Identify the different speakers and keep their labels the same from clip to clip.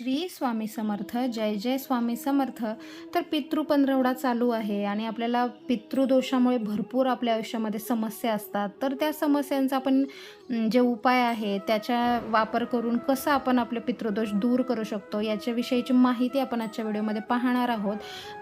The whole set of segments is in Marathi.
Speaker 1: श्री स्वामी समर्थ जय जय स्वामी समर्थ. तर पितृ पंधरवडा चालू आहे आणि आपल्याला पितृदोषामुळे भरपूर आपल्या आयुष्यामध्ये समस्या असतात. तर त्या समस्यांचा आपण जे उपाय आहे त्याचा वापर करून कसं आपण आपले पितृदोष दूर करू शकतो याच्याविषयीची माहिती आपण आजच्या व्हिडिओमध्ये पाहणार आहोत.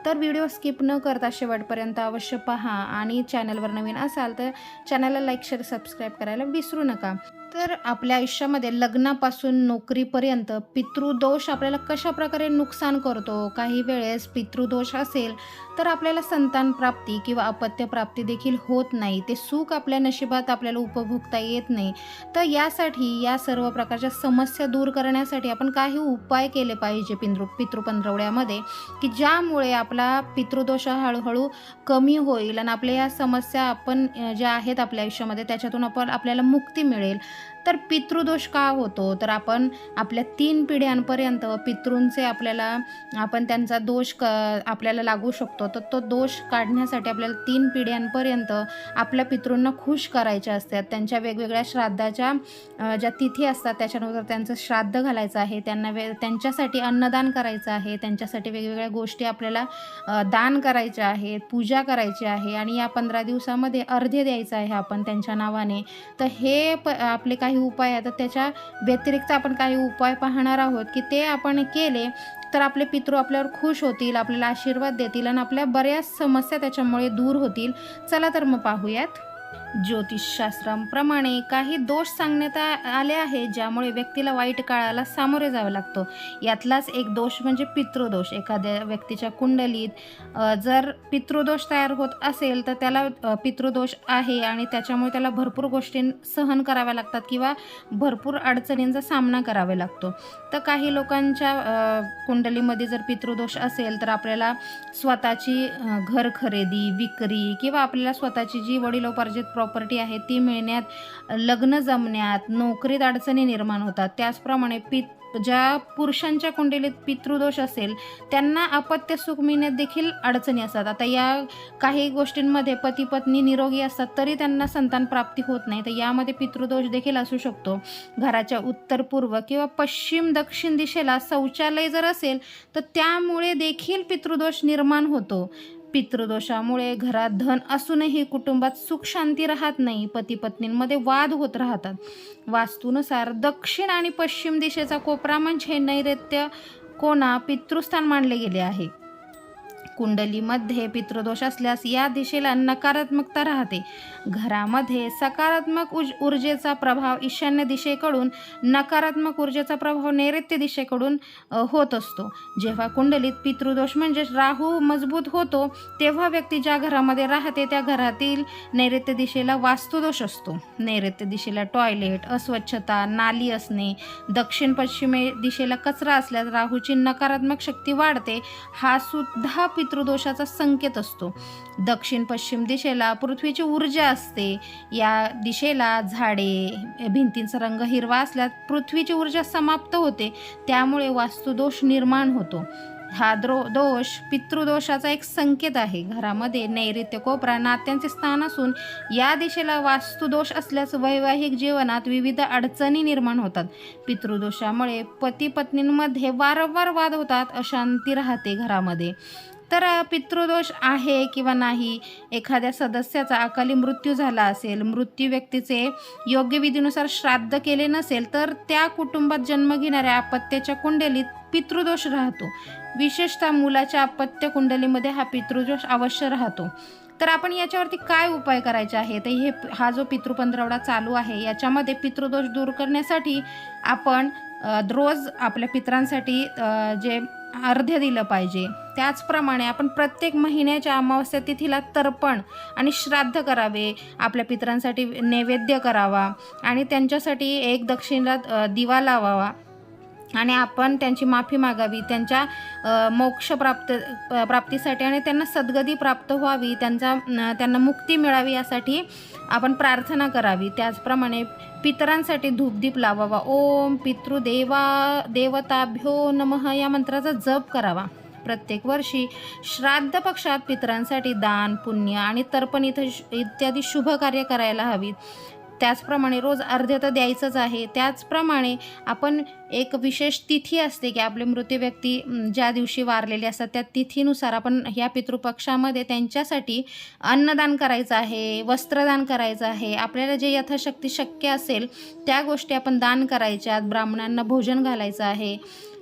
Speaker 1: तर व्हिडिओ स्किप न करता शेवटपर्यंत अवश्य पहा आणि चॅनलवर नवीन असाल तर चॅनलला लाईक शेअर सबस्क्राईब करायला विसरू नका. तर आपल्या आयुष्यामध्ये लग्नापासून नोकरीपर्यंत पितृदोष आपल्याला कशा प्रकारे नुकसान करतो? काही वेळेस पितृदोष असेल तर आपल्याला संतान प्राप्ती किंवा अपत्यप्राप्ती देखील होत नाही. ते सुख आपल्या नशिबात आपल्याला उपभोगता येत नाही. तर यासाठी या सर्व प्रकारच्या समस्या दूर करण्यासाठी आपण काही उपाय केले पाहिजे पिंद्रू पितृपंधरवड्यामध्ये की ज्यामुळे आपला पितृदोष हळूहळू कमी होईल आणि आपल्या या समस्या आपण ज्या आहेत आपल्या आयुष्यामध्ये त्याच्यातून आपण आपल्याला मुक्ती मिळेल. तर पितृदोष का होतो? तर आपण आपल्या तीन पिढ्यांपर्यंत पितृंचे आपल्याला आपण त्यांचा दोष क आपल्याला लागू शकतो. तर तो दोष काढण्यासाठी आपल्याला तीन पिढ्यांपर्यंत आपल्या पितृंना खुश करायचे असतात. त्यांच्या वेगवेगळ्या श्राद्धाच्या ज्या तिथी असतात त्याच्यानुसार त्यांचं श्राद्ध घालायचं आहे. त्यांना वे त्यांच्यासाठी अन्नदान करायचं आहे. त्यांच्यासाठी वेगवेगळ्या गोष्टी आपल्याला दान करायच्या आहेत पूजा करायची आहे. आणि या पंधरा दिवसामध्ये अर्धे द्यायचं आहे आपण त्यांच्या नावाने. तर हे प आपले काही उपाय आहेत त्याच्या व्यतिरिक्त आपण काही उपाय पाहणार आहोत की ते आपण केले तर आपले पितृ आपल्यावर खुश होतील आपल्याला आशीर्वाद देतील आणि आपल्या बऱ्याच समस्या त्याच्यामुळे दूर होतील. चला तर मग पाहूयात. ज्योतिषशास्त्राप्रमाणे काही दोष सांगण्यात आले आहे ज्यामुळे व्यक्तीला वाईट काळाला सामोरे जावं लागतं. यातलाच एक दोष म्हणजे पितृदोष. एखाद्या व्यक्तीच्या कुंडलीत जर पितृदोष तयार होत असेल तर त्याला पितृदोष आहे आणि त्याच्यामुळे त्याला भरपूर गोष्टी सहन कराव्या लागतात किंवा भरपूर अडचणींचा सामना करावा लागतो. तर काही लोकांच्या कुंडलीमध्ये जर पितृदोष असेल तर आपल्याला स्वतःची घर खरेदी विक्री किंवा आपल्याला स्वतःची जी वडिलोपार्जित प्रॉपर्टी आहे ती मिळण्यात लग्न जमण्यात नोकरीत अडचणी निर्माण होतात. त्याचप्रमाणे पित ज्या पुरुषांच्या कुंडलीत पितृदोष असेल त्यांना अपत्य सुख मिळण्यात देखील अडचणी असतात. आता या काही गोष्टींमध्ये पती पत्नी निरोगी असतात तरी त्यांना संतान प्राप्ती होत नाही. तर यामध्ये पितृदोष देखील असू शकतो. घराच्या उत्तर पूर्व किंवा पश्चिम दक्षिण दिशेला शौचालय जर असेल तर त्यामुळे देखील पितृदोष निर्माण होतो. पितृदोषामुळे घरात धन असूनही कुटुंबात सुख शांती राहत नाही. पती पत्नींमध्ये वाद होत राहतात. वास्तूनुसार दक्षिण आणि पश्चिम दिशेचा कोपरा म्हणजे नैऋत्य कोणा पितृस्थान मानले गेले आहे. कुंडलीमध्ये पितृदोष असल्यास या दिशेला नकारात्मकता राहते. घरामध्ये सकारात्मक उज ऊर्जेचा प्रभाव ईशान्य दिशेकडून नकारात्मक ऊर्जेचा प्रभाव नैऋत्य दिशेकडून होत असतो. जेव्हा कुंडलीत पितृदोष म्हणजेच राहू मजबूत होतो तेव्हा व्यक्ती ज्या घरामध्ये राहते त्या घरातील नैऋत्य दिशेला वास्तुदोष असतो. नैऋत्य दिशेला टॉयलेट अस्वच्छता नाली असणे दक्षिण पश्चिमे दिशेला कचरा असल्यास राहूची नकारात्मक शक्ती वाढते. हा सुद्धा पितृदोषाचा संकेत असतो. दक्षिण पश्चिम दिशेला पृथ्वीची ऊर्जा असते. या दिशेला झाडे भिंतींचा रंग हिरवा असल्यास पृथ्वीची ऊर्जा समाप्त होते. त्यामुळे वास्तुदोष निर्माण होतो. हा द्रो दोष पितृदोषाचा एक संकेत आहे. घरामध्ये नैऋत्य कोपरा नात्यांचे स्थान असून या दिशेला वास्तुदोष असल्यास वैवाहिक जीवनात विविध अडचणी निर्माण होतात. पितृदोषामुळे पती पत्नींमध्ये वारंवार वाद होतात. अशांती राहते घरामध्ये. तर पितृदोष आहे किंवा नाही एखाद्या सदस्याचा अकाली मृत्यू झाला असेल मृत्यू व्यक्तीचे योग्य विधीनुसार श्राद्ध केले नसेल तर त्या कुटुंबात जन्म घेणाऱ्या अपत्याच्या कुंडलीत पितृदोष राहतो. विशेषतः मुलाच्या अपत्य कुंडलीमध्ये हा पितृदोष अवश्य राहतो. तर आपण याच्यावरती काय उपाय करायचे आहे तर हे हा जो पितृपंधरवडा चालू आहे याच्यामध्ये पितृदोष दूर करण्यासाठी आपण रोज आपल्या पितरांसाठी जे अर्ध्य दिलं पाहिजे. त्याचप्रमाणे आपण प्रत्येक महिन्याच्या अमावस्या तिथीला तर्पण आणि श्राद्ध करावे. आपल्या पितरांसाठी नैवेद्य करावा आणि त्यांच्यासाठी एक दक्षिणा दिवा लावावा. आणि आपण त्यांची माफी मागावी त्यांच्या मोक्ष प्राप्त प्राप्तीसाठी आणि त्यांना सद्गती प्राप्त व्हावी त्यांचा त्यांना मुक्ती मिळावी यासाठी आपण प्रार्थना करावी. त्याचप्रमाणे पितरांसाठी धूपदीप लावावा. ओम पितृदेवा देवताभ्यो नमः या मंत्राचा जप करावा. प्रत्येक वर्षी श्राद्ध पक्षात पितरांसाठी दान पुण्य आणि तर्पण इथं इत्यादी शुभ कार्य करायला हवीत. त्याचप्रमाणे रोज अर्ध्य तर द्यायचंच आहे. त्याचप्रमाणे आपण एक विशेष तिथी असते की आपले मृत व्यक्ती ज्या दिवशी वारलेले असतात त्या तिथीनुसार आपण ह्या पितृपक्षामध्ये त्यांच्यासाठी अन्नदान करायचं आहे वस्त्रदान करायचं आहे. आपल्याला जे यथाशक्ती शक्य असेल त्या गोष्टी आपण दान करायच्या. ब्राह्मणांना भोजन घालायचं आहे.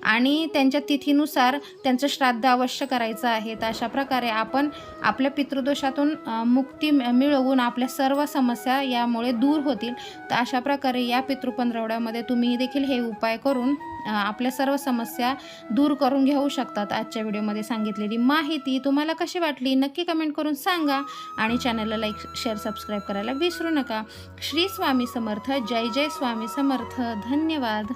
Speaker 1: आणि त्यांच्या तिथीनुसार त्यांचं श्राद्ध अवश्य करायचं आहे. तर अशा प्रकारे आपण आपल्या पितृदोषातून मुक्ती मिळवून आपल्या सर्व समस्या यामुळे दूर होतील. तर अशा प्रकारे या पितृपंधरवड्यामध्ये तुम्ही देखील हे उपाय करून आपल्या सर्व समस्या दूर करून घेऊ शकतात. आजच्या व्हिडिओमध्ये सांगितलेली माहिती तुम्हाला कशी वाटली नक्की कमेंट करून सांगा आणि चॅनलला लाईक शेअर सबस्क्राईब करायला विसरू नका. श्री स्वामी समर्थ. जय जय स्वामी समर्थ. धन्यवाद.